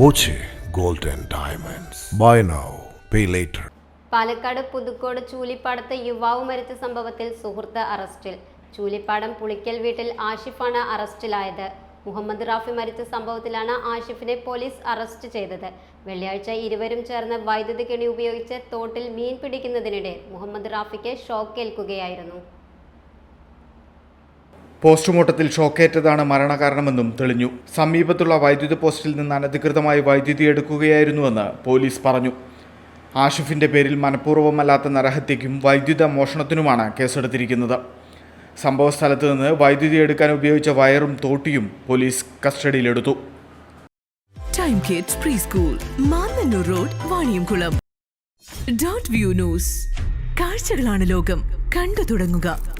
Boche golden diamonds. Buy now pay later Palakkad Puthukkode ചൂലിപ്പാടത്ത് യുവാവ് മരിച്ച സംഭവത്തിൽ സുഹൃത്ത് അറസ്റ്റിൽ. ചൂലിപ്പാടം പുളിക്കൽ വീട്ടിൽ ആഷിഫാണ് അറസ്റ്റിലായത്. മുഹമ്മദ് റാഫി മരിച്ച സംഭവത്തിലാണ് ആഷിഫിനെ പോലീസ് അറസ്റ്റ് ചെയ്തത്. വെള്ളിയാഴ്ച ഇരുവരും ചേർന്ന് വൈദ്യുതി കെണി ഉപയോഗിച്ച് തോട്ടിൽ മീൻ പിടിക്കുന്നതിനിടെ മുഹമ്മദ് റാഫിക്ക് ഷോക്കേൽക്കുകയായിരുന്നു. പോസ്റ്റ്മോർട്ടത്തിൽ ഷോക്കേറ്റതാണ് മരണകാരണമെന്നും തെളിഞ്ഞു. സമീപത്തുള്ള വൈദ്യുത പോസ്റ്റിൽ നിന്ന് അനധികൃതമായി വൈദ്യുതി എടുക്കുകയായിരുന്നുവെന്ന് പോലീസ് പറഞ്ഞു. ആഷിഫിന്റെ പേരിൽ മനഃപൂർവമല്ലാത്ത നരഹത്യയ്ക്കും വൈദ്യുത മോഷണത്തിനുമാണ് കേസെടുത്തിരിക്കുന്നത്. സംഭവസ്ഥലത്ത് നിന്ന് വൈദ്യുതി എടുക്കാൻ ഉപയോഗിച്ച വയറും തോട്ടിയും പോലീസ് കസ്റ്റഡിയിലെടുത്തു. Pre school road view news കാഴ്ചകളാണ് ലോകം. കണ്ടു തുടങ്ങുക.